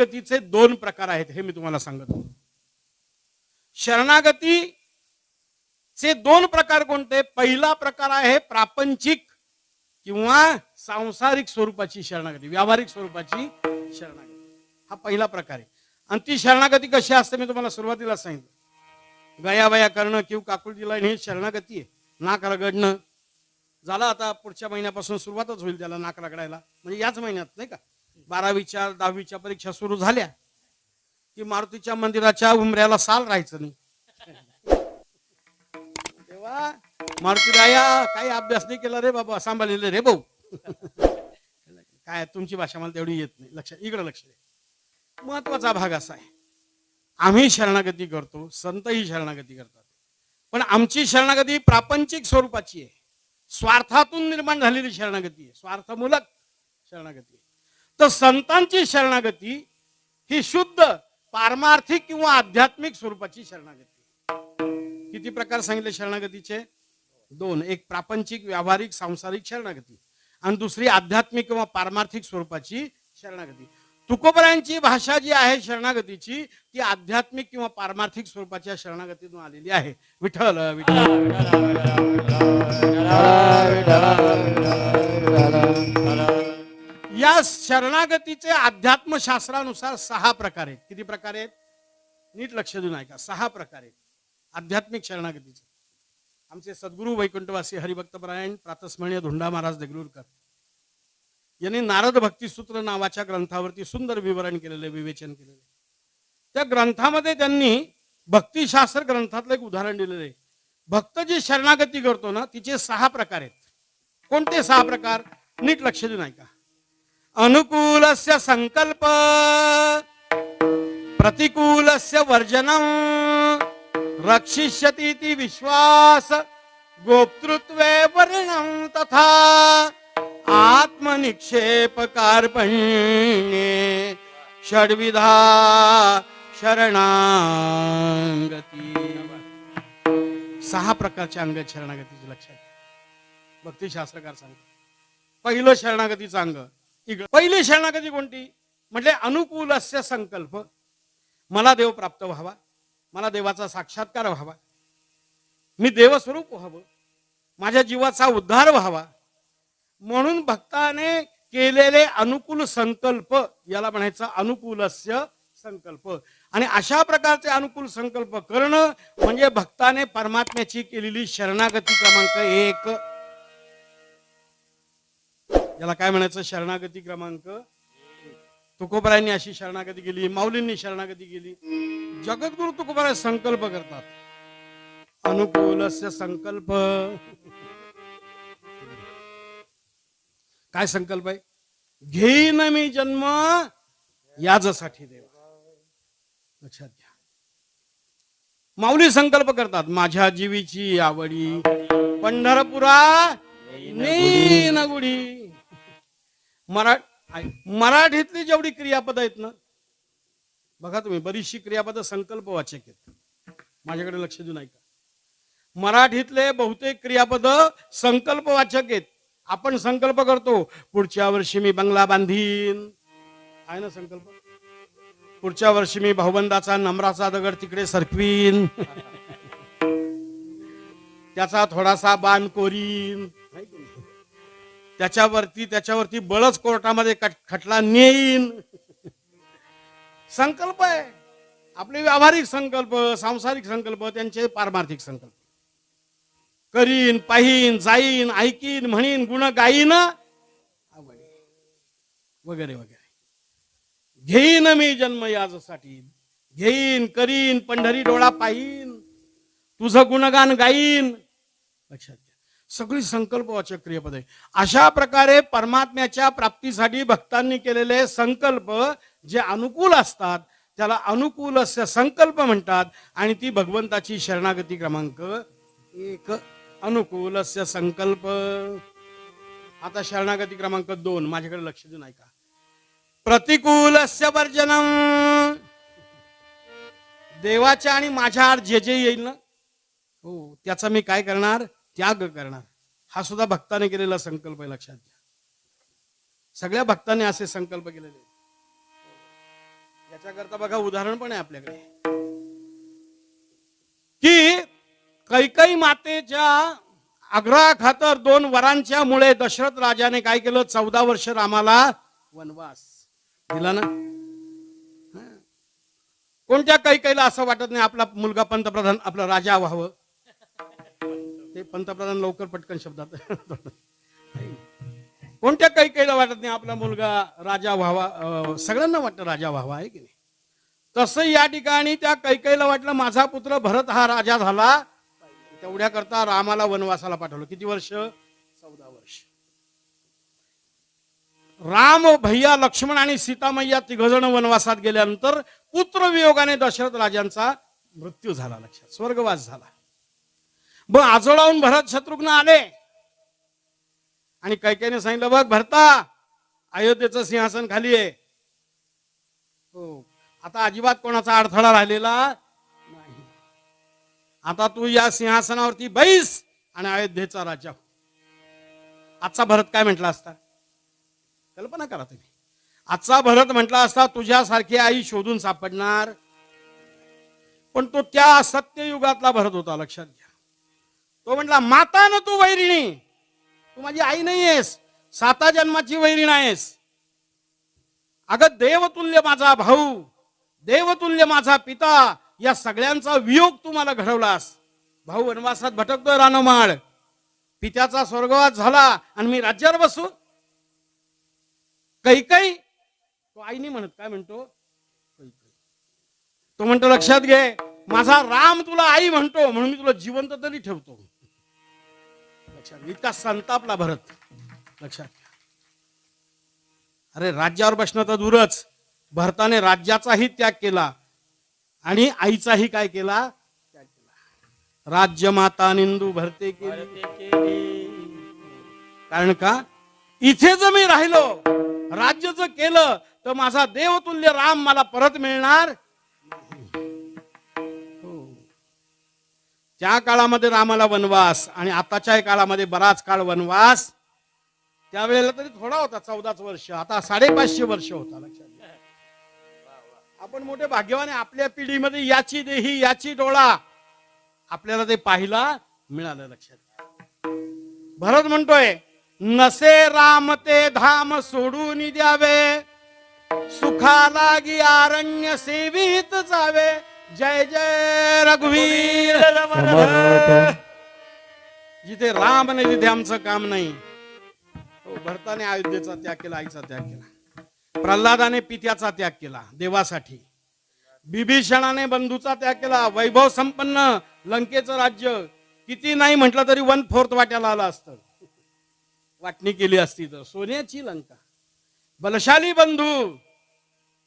शरणागतीचे दोन प्रकार आहेत हे मी तुम्हाला सांगतो शरणागती चे दोन प्रकार कोणते? पहिला प्रकार आहे प्रापंचिक किंवा सांसारिक स्वरूपाची शरणागती व्यावहारिक स्वरूपाची शरणागती. हा पहिला प्रकार आहे. आणि ती शरणागती कशी असते मी तुम्हाला सुरुवातीला सांगितलं. गयाबया करणं किंवा काकुळजीला हे शरणागती आहे. नाक रगडणं. झालं आता पुढच्या महिन्यापासून सुरुवातच होईल त्याला नाक रगडायला. म्हणजे याच महिन्यात नाही का? बारावीच्या दहावीच्या परीक्षा सुरू झाल्या की मारुतीच्या मंदिराच्या उमऱ्याला साल राहायचं नाही. तेव्हा मारुती राया काही अभ्यास नाही केला रे बाबा सांभाळलेले रे भाऊ. काय तुमची भाषा मला तेवढी येत नाही. लक्ष इकडं लक्ष दे महत्त्वाचा भाग असा आहे. आम्ही शरणागती करतो संतही शरणागती करतात. पण आमची शरणागती प्रापंचिक स्वरूपाची आहे. स्वार्थातून निर्माण झालेली शरणागती आहे. स्वार्थमूलक शरणागती आहे. तर संतांची शरणागती ही शुद्ध पारमार्थिक किंवा आध्यात्मिक स्वरूपाची शरणागती किती प्रकार सांगितले शरणागतीचे दोन एक प्रापंचिक व्यावहारिक सांसारिक शरणागती आणि दुसरी आध्यात्मिक किंवा पारमार्थिक स्वरूपाची शरणागती तुकोबरायांची भाषा जी आहे शरणागतीची ती आध्यात्मिक किंवा पारमार्थिक स्वरूपाच्या शरणागतीतून आलेली आहे विठ्ठल विठ्ठल या शरणागतीचे अध्यात्मशास्त्रानुसार सहा प्रकार आहेत. किती प्रकार आहेत? नीट लक्ष देऊन ऐका. सहा प्रकार आहेत. आध्यात्मिक शरणागतीचे. आमचे सद्गुरू वैकुंठवासी हरिभक्तपरायण प्रातस्मरणीय धोंडा महाराज देगलूरकर. यांनी नारद भक्तिसूत्र नावाच्या ग्रंथावरती सुंदर विवरण केलेले विवेचन केलेले. त्या ग्रंथामध्ये त्यांनी भक्तिशास्त्र ग्रंथातलं एक उदाहरण दिलेलं आहे. भक्त जी शरणागती करतो ना तिचे सहा प्रकार आहेत. कोणते सहा प्रकार? नीट लक्ष देऊन ऐका. अनुकूलस्य संकल्प प्रतिकूलस्य वर्जनम रक्षिष्यतीति विश्वास गोप्तृत्वे वर्णम तथा आत्मनिक्षेप कार्पण्ये षड्विधा शरणांगती। सहा प्रकारच्या अंग शरणागतीची शरणागतीचे लक्षात भक्तिशास्त्रकार सांगतात. पहिलं शरणागतीचं अंग इकडं पहिली शरणागती कोणती? म्हटले अनुकूलस्य संकल्प. मला देव प्राप्त व्हावा. मला देवाचा साक्षात्कार व्हावा. मी देवस्वरूप व्हावं. माझ्या जीवाचा उद्धार व्हावा. म्हणून भक्ताने केलेले अनुकूल संकल्प याला म्हणायचं अनुकूलस्य संकल्प. आणि अशा प्रकारचे अनुकूल संकल्प करणं म्हणजे भक्ताने परमात्म्याची केलेली शरणागती क्रमांक एक. याला काय म्हणायचं? शरणागती क्रमांक. तुकोबरायांनी अशी शरणागती केली माऊलींनी शरणागती केली. जगद्गुरु तुकोबराय संकल्प करतात. अनुकूलस्य संकल्प. काय संकल्प आहे? घेईन मी जन्म याजसाठी देवा. लक्षात घ्या. माऊली संकल्प करतात. माझ्या जीवीची आवडी. पंढरपुरा नेन गुढी मरा मराठीतली जेवढी क्रियापद आहेत ना बघा तुम्ही बरीचशी क्रियापद संकल्पवाचक आहेत. माझ्याकडे लक्ष देऊन ऐका. मराठीतले बहुतेक क्रियापद संकल्पवाचक आहेत. आपण संकल्प करतो पुढच्या वर्षी मी बंगला बांधीन. आहे ना संकल्प? पुढच्या वर्षी मी भाऊबंदाचा नम्राचा दगड तिकडे सरकवीन. त्याचा थोडासा बाण कोरीन? त्याच्यावरती त्याच्यावरती बळच कोर्टामध्ये खटला नेईन. संकल्प आहे. आपले व्यावहारिक संकल्प सांसारिक संकल्प त्यांचे पारमार्थिक संकल्प. करीन पाहीन जाईन ऐकीन म्हणीन गुण गाईन वगैरे वगैरे. घेईन मी जन्म याजसाठी घेईन करीन पंढरी डोळा पाहीन. तुझं गुणगान गाईन. लक्षात सगळी संकल्पवाचक क्रियापद आहे अशा प्रकारे परमात्म्याच्या प्राप्तीसाठी भक्तांनी केलेले संकल्प जे अनुकूल असतात त्याला अनुकूल असे संकल्प म्हणतात आणि ती भगवंताची शरणागती क्रमांक एक. अनुकूल संकल्प. आता शरणागती क्रमांक दोन. माझ्याकडे लक्ष देऊन ऐका. प्रतिकूल वर्जनम देवाच्या आणि माझ्या आड जे जे येईल ना? हो त्याचा मी काय करणार? त्याग करणार. हा सुद्धा भक्ताने केलेला संकल्प आहे लक्षात घ्या. सगळ्या भक्तांनी असे संकल्प केलेले याच्याकरता बघा उदाहरण पण आहे आपल्याकडे. की कैकई मातेच्या आग्रहा खातर दोन वरांच्या मुळे दशरथ राजाने काय केलं? चौदा वर्ष रामाला वनवास दिला ना? कोणत्या कैकईला असं वाटत नाही? आपला मुलगा पंतप्रधान आपला राजा व्हावं. ते पंतप्रधान लवकर पटकन शब्दात. कोणत्या कैकईला वाटत नाही आपला मुलगा राजा व्हावा? सगळ्यांना वाटतं राजा व्हावा आहे की नाही? तसं या ठिकाणी त्या कैकईला वाटलं माझा पुत्र भरत हा राजा झाला. तेवढ्या करता रामाला वनवासाला पाठवलं. किती वर्ष? चौदा वर्ष. राम भैया लक्ष्मण आणि सीतामय्या तिघजण वनवासात गेल्यानंतर पुत्र वियोगाने दशरथ राजांचा मृत्यू झाला लक्षात. स्वर्गवास झाला. मग आजोळाहून भरत शत्रुघ्न आले. आणि कैकेने सांगितलं बघ भरता अयोध्येचं सिंहासन खाली आहे. हो आता अजिबात कोणाचा अडथळा राहिलेला नाही. आता तू या सिंहासनावरती बैस आणि अयोध्येचा राजा हो. आजचा भरत काय म्हटला असता? कल्पना करा तुम्ही. आजचा भरत म्हटला असता तुझ्यासारखी आई शोधून सापडणार. पण तो त्या सत्ययुगातला भरत होता लक्षात घ्या. तो म्हटला माता न तू वैरिणी. तू माझी आई नाही आहेस साता जन्माची वैरीण आहेस. अगं देवतुल्य माझा भाऊ देवतुल्य माझा पिता या सगळ्यांचा वियोग तू मला घडवलास. भाऊ वनवासात भटकतोय रानमाळ पित्याचा स्वर्गवास झाला आणि मी राज्यावर बसू. कैकई तो आईने म्हणत काय म्हणतो? तो म्हणतो लक्षात घे माझा राम तुला आई म्हणतो म्हणून मी तुला जिवंत तरी ठेवतो. लक्षात. इतका संतापला भरत. लक्षात अरे राज्यावर बसणं तर दूरच. भरताने राज्याचाही त्याग केला आणि आईचाही काय केला? त्याग केला. राज्य माता निंदू भरते केली. कारण का? इथे जर मी राहिलो राज्य जर केलं तर माझा देवतुल्य राम मला परत मिळणार ज्या काळामध्ये रामाला वनवास आणि आताच्या काळामध्ये बराच काळ वनवास त्यावेळेला तरी थोडा होता चौदाच वर्ष आता साडेपाचशे वर्ष होता लक्षात घ्या. आपण मोठे भाग्यवान आपल्या पिढीमध्ये याची देही याची डोळा आपल्याला ते पाहिला मिळालं लक्षात घ्या. भरत म्हणतोय नसे राम ते धाम सोडून द्यावे सुखालागी गी अरण्य सेवित जावे जय जय रघुवीर। जिथे राम नाही तिथे आमचं काम नाही. हो, भरताने अयोध्येचा त्याग केला आईचा त्याग केला. प्रल्हादाने पित्याचा त्याग केला देवासाठी. बिभीषणाने बंधूचा त्याग केला वैभव संपन्न लंकेचं राज्य. किती नाही म्हटलं तरी वन फोर्थ वाट्याला आलं असतं. वाटणी केली असती तर. सोन्याची लंका. बलशाली बंधू.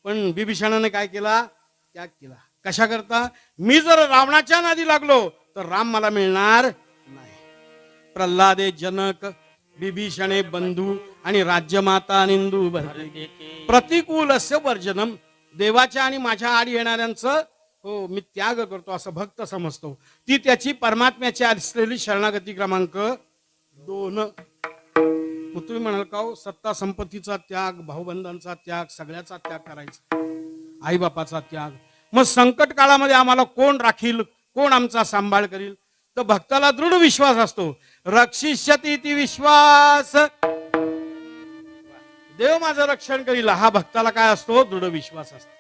पण बिभीषणाने काय केला? त्याग केला. कशा करता मी जर रावणाच्या नादी लागलो तर राम मला मिळणार नाही. प्रल्हादे जनक बिभीषणे बंधू आणि राज्यमाता निंदू भरते. प्रतिकूल अस्य वर्जनम. देवाच्या आणि माझ्या आड येणाऱ्यांचं हो मी त्याग करतो असं भक्त समजतो. ती त्याची परमात्म्याची असलेली शरणागती क्रमांक दोन. मग तुम्ही म्हणाल का हो, सत्ता संपत्तीचा त्याग भाऊबंधांचा त्याग सगळ्याचा त्याग करायचा? आईबापाचा त्याग. मग संकट काळामध्ये आम्हाला कोण राखील? कोण आमचा सांभाळ करील? तर भक्ताला दृढ विश्वास असतो. रक्षिष्यती ती विश्वास. देव माझं रक्षण करील. हा भक्ताला काय असतो? दृढ विश्वास असतो.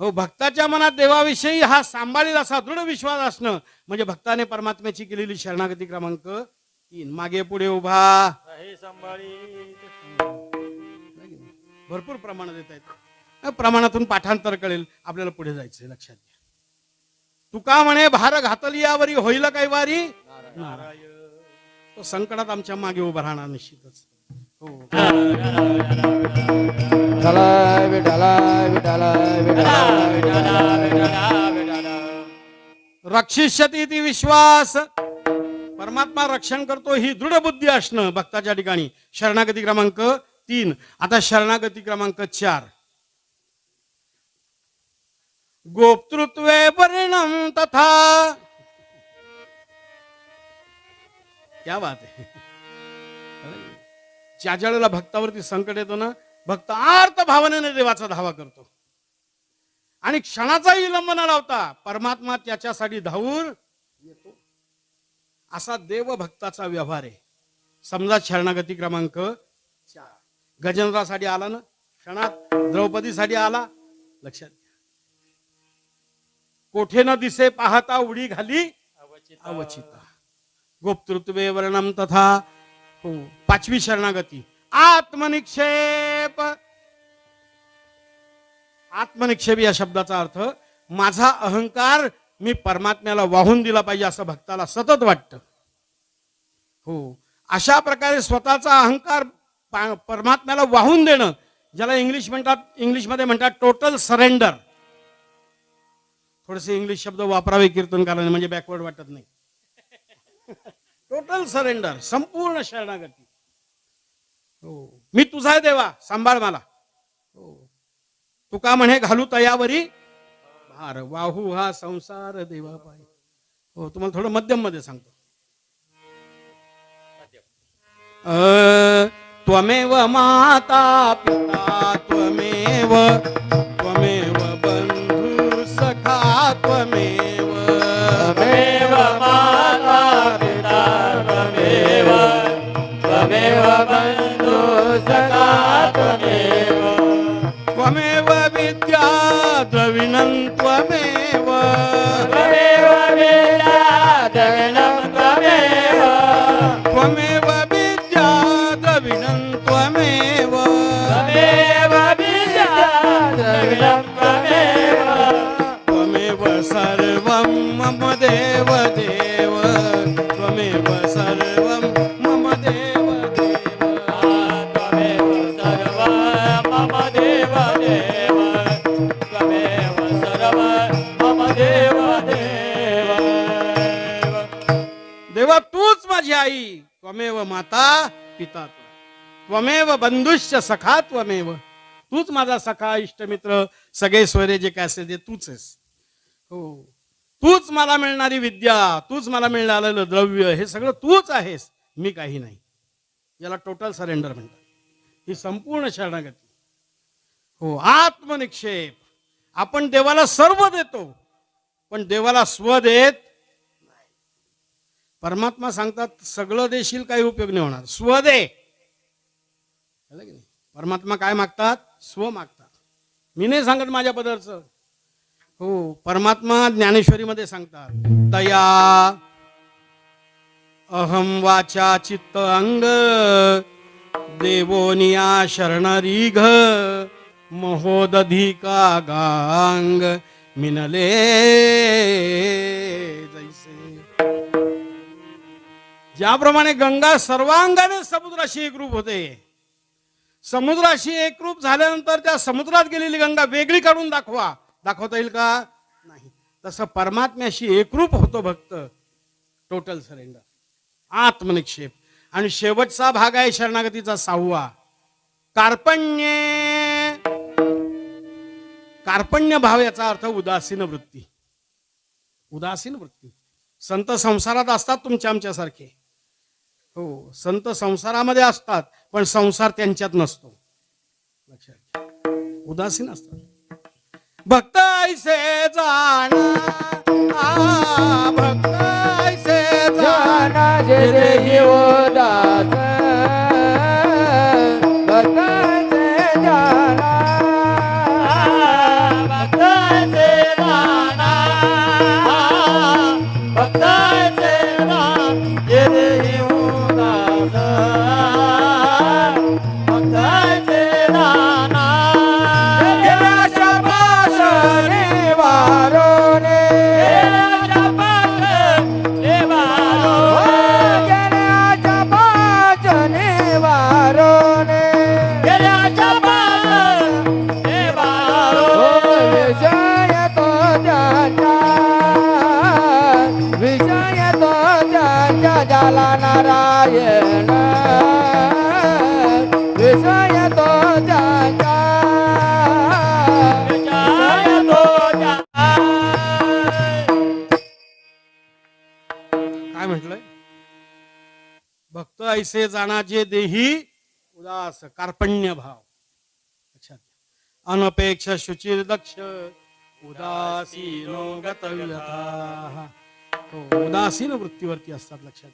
हो भक्ताच्या मनात देवाविषयी हा सांभाळील असा दृढ विश्वास असणं म्हणजे भक्ताने परमात्म्याची केलेली शरणागती क्रमांक तीन. मागे पुढे उभा. भरपूर प्रमाणात येत आहेत. प्रमाणातून पाठांतर कळेल. आपल्याला पुढे जायचंय लक्षात घ्या. तुका म्हणे भार घातली यावरी होईल काही वारी? नारायण. तो संकटात आमच्या मागे उभा राहणार निश्चितच. हो. रक्षिष्यती ती विश्वास. परमात्मा रक्षण करतो ही दृढ बुद्धी असणं भक्ताच्या ठिकाणी. शरणागती क्रमांक तीन. आता शरणागती क्रमांक चार. गोपतृत्वे परिणाम तथा। क्या बात आहे ज्या ज्या वेळेला भक्तावरती संकट येतो ना भक्त आर्त भावनेने देवाचा धावा करतो. आणि क्षणाचाही विलंब न लावता परमात्मा त्याच्यासाठी धावून येतो. असा देव भक्ताचा व्यवहार आहे. समजा शरणागती क्रमांक चार. गजेंद्रासाठी आला ना क्षणात द्रौपदीसाठी आला लक्षात घ्या. कोठे न दिसे पाहता उडी घाली? अवचिता. अवचिता. गोप्तृत्वे वर्णम तथा हो. पाचवी शरणागती. आत्मनिक्षेप. आत्मनिक्षेप या शब्दाचा अर्थ माझा अहंकार मी परमात्म्याला वाहून दिला पाहिजे असं भक्ताला सतत वाटतं. हो. अशा प्रकारे स्वतःचा अहंकार परमात्म्याला वाहून देणं ज्याला इंग्लिश म्हणतात इंग्लिशमध्ये म्हणतात टोटल सरेंडर थोडेसे इंग्लिश शब्द वापरावे कीर्तनकाराने म्हणजे बॅकवर्ड वाटत नाही. टोटल सरेंडर संपूर्ण शरणागती. हो. मी तुझा आहे देवा सांभाळ मला. हो. तुका म्हणे घालू तयावरी? भार वाहू हा संसार देवा पाय. हो तुम्हाला थोडं मध्यममध्ये सांगतो. अ, त्वमेव माता पिता त्वमेव त्वमेव सखा मम देव देव त्वमेव सर्व मम देव देव देवा तूच माझी आई. त्वमेव माता पिता त्वमेव बंधुश्च सखा त्वमेव. तूच माझा सखा इष्टमित्र. सगळे सोयरे जे काय असेल ते तूच आहेस. हो. तूच मला मिळणारी विद्या तूच मला मिळालेलं द्रव्य हे सगळं तूच आहेस. मी काही नाही. याला टोटल सरेंडर म्हणतात. ही संपूर्ण शरणागती. हो आत्मनिक्षेप. आपण देवाला सर्व देतो पण देवाला स्व देत परमात्मा सांगतात सगळं देशील काही उपयोग नाही होणार. स्व दे. परमात्मा काय मागतात? स्व मागतात. मी नाही सांगत माझ्या पदरचं. हो परमात्मा ज्ञानेश्वरीमध्ये सांगतात तया अहम वाचा चित्त अंग देवोनिया शरणरीघ महोदधिका गांग मिनले। जैसे। ज्याप्रमाणे गंगा सर्वांगाने समुद्राशी एकरूप होते. समुद्राशी एकरूप झाल्यानंतर त्या समुद्रात गेलेली गंगा वेगळी काढून दाखवा. दाखवता येईल का? नाही. तसं परमात्म्याशी एकरूप होतो भक्त. टोटल सरेंडर आत्मनिक्षेप. आणि शेवटचा भाग आहे शरणागतीचा सहावा. कार्पण्ये कार्पण्य भाव याचा अर्थ उदासीन वृत्ती. उदासीन वृत्ती. संत संसारात असतात तुमच्या आमच्यासारखे. हो संत संसारामध्ये असतात पण संसार त्यांच्यात नसतो. लक्षात उदासीन असतात. भक्त ऐसे जाणा भक्त ऐसे जाणा जे ऐसे जे देही उदास कार्पण्य भाव. अच्छा. अनपेक्ष शुचिर दक्ष उदासीनो हो, उदासीन वृत्तीवरती असतात लक्षात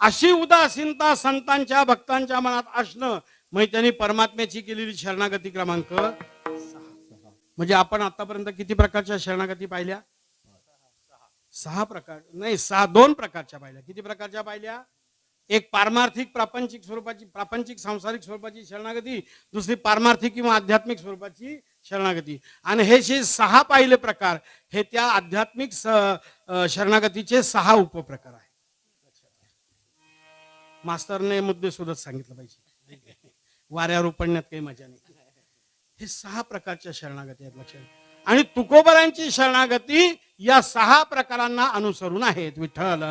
अशी उदासीनता संतांच्या भक्तांच्या मनात असणं म्हणजे त्यांनी परमात्म्याची केलेली शरणागती क्रमांक म्हणजे आपण आतापर्यंत किती प्रकारच्या शरणागती पाहिल्या? सहा प्रकार नाही सहा दोन प्रकारच्या पाहिल्या. किती प्रकारच्या पाहिल्या? एक पारमार्थिक प्रापंचिक स्वरूपाची प्रापंचिक सांसारिक स्वरूपाची शरणागती दुसरी पारमार्थिक किंवा आध्यात्मिक स्वरूपाची शरणागती. आणि हे जे सहा पाहिले प्रकार हे त्या आध्यात्मिक शरणागतीचे सहा उपप्रकार आहे मास्तरने मुद्दे सुद्धा सांगितलं पाहिजे. वाऱ्यावर उपडण्यात काही मजा नाही. हे सहा प्रकारच्या शरणागती आहेत लक्षात आणि तुकोबरांची शरणागती या सहा प्रकारांना अनुसरून आहेत विठ्ठल